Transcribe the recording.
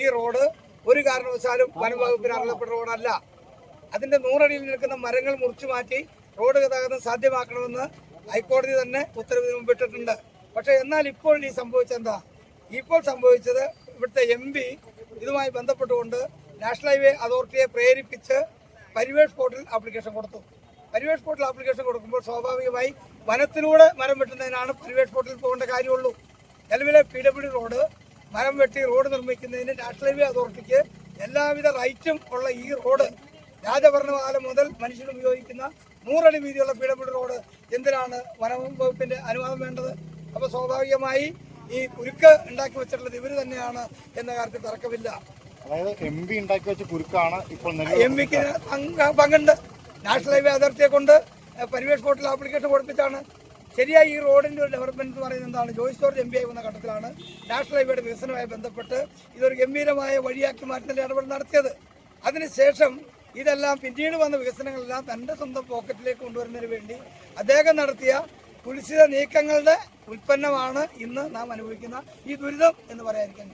ഈ റോഡ് ഒരു കാരണവശാലും വനംവകുപ്പിന് അറിയപ്പെട്ട അർഹതപ്പെട്ട റോഡല്ല. അതിന്റെ നൂറടിയിൽ നിൽക്കുന്ന മരങ്ങൾ മുറിച്ചു മാറ്റി റോഡ് ഗതാഗതം സാധ്യമാക്കണമെന്ന് ഹൈക്കോടതി തന്നെ ഉത്തരവ് മുമ്പിട്ടിട്ടുണ്ട്. പക്ഷെ എന്നാൽ ഇപ്പോൾ ഈ സംഭവിച്ചെന്താ? ഇപ്പോൾ സംഭവിച്ചത് ഇവിടുത്തെ എം പി ഇതുമായി ബന്ധപ്പെട്ടുകൊണ്ട് നാഷണൽ ഹൈവേ അതോറിറ്റിയെ പ്രേരിപ്പിച്ച് പരിവേഷ് പോർട്ടിൽ ആപ്ലിക്കേഷൻ കൊടുത്തു. പരിവേഷ് പോർട്ടിൽ ആപ്ലിക്കേഷൻ കൊടുക്കുമ്പോൾ സ്വാഭാവികമായി വനത്തിലൂടെ മരം വെട്ടുന്നതിനാണ് പരിവേഷ് പോർട്ടിൽ പോകേണ്ട കാര്യമുള്ളൂ. നിലവിലെ പി ഡബ്ല്യു റോഡ് മരം വെട്ടി റോഡ് നിർമ്മിക്കുന്നതിന് നാഷണൽ ഹൈവേ അതോറിറ്റിക്ക് എല്ലാവിധ റൈറ്റും ഉള്ള ഈ റോഡ് രാജഭരണകാലം മുതൽ മനുഷ്യൻ ഉപയോഗിക്കുന്ന നൂറടി വീതിയുള്ള പി ഡബ്ല്യു റോഡ് എന്തിനാണ് വനം വകുപ്പിന്റെ അനുവാദം വേണ്ടത്? അപ്പോൾ സ്വാഭാവികമായി ഈ കുരുക്ക് ഉണ്ടാക്കി വെച്ചിട്ടുള്ളത് ഇവർ തന്നെയാണ് എന്ന കാര്യത്തിൽ തർക്കമില്ല. അതായത് എം പി ഉണ്ടാക്കി വെച്ച കുരുക്കാണ് ഇപ്പോൾ എം പിക്ക് പങ്കുണ്ട്. നാഷണൽ ഹൈവേ അതോറിറ്റിയെ കൊണ്ട് പരിവേഷ് പോർട്ടിൽ ആപ്ലിക്കേഷൻ കൊടുപ്പിച്ചാണ്. ശരിയായി ഈ റോഡിന്റെ ഒരു ഡെവലപ്മെന്റ് എന്ന് പറയുന്നത് എന്താണ്? ജോയിസ് ജോർജ് എം പി ആയി വന്ന ഘട്ടത്തിലാണ് നാഷണൽ ഹൈവേയുടെ വികസനവുമായി ബന്ധപ്പെട്ട് ഇതൊരു ഗംഭീരമായ വഴിയാക്കി മാറ്റുന്നതിന്റെ ഇടപെടൽ നടത്തിയത്. അതിനുശേഷം ഇതെല്ലാം പിന്നീട് വന്ന വികസനങ്ങളെല്ലാം തന്റെ സ്വന്തം പോക്കറ്റിലേക്ക് കൊണ്ടുവരുന്നതിന് വേണ്ടി അദ്ദേഹം നടത്തിയ കുലിശിത നീക്കങ്ങളുടെ ഉൽപ്പന്നമാണ് ഇന്ന് നാം അനുഭവിക്കുന്ന ഈ ദുരിതം എന്ന് പറയാതിരിക്കാൻ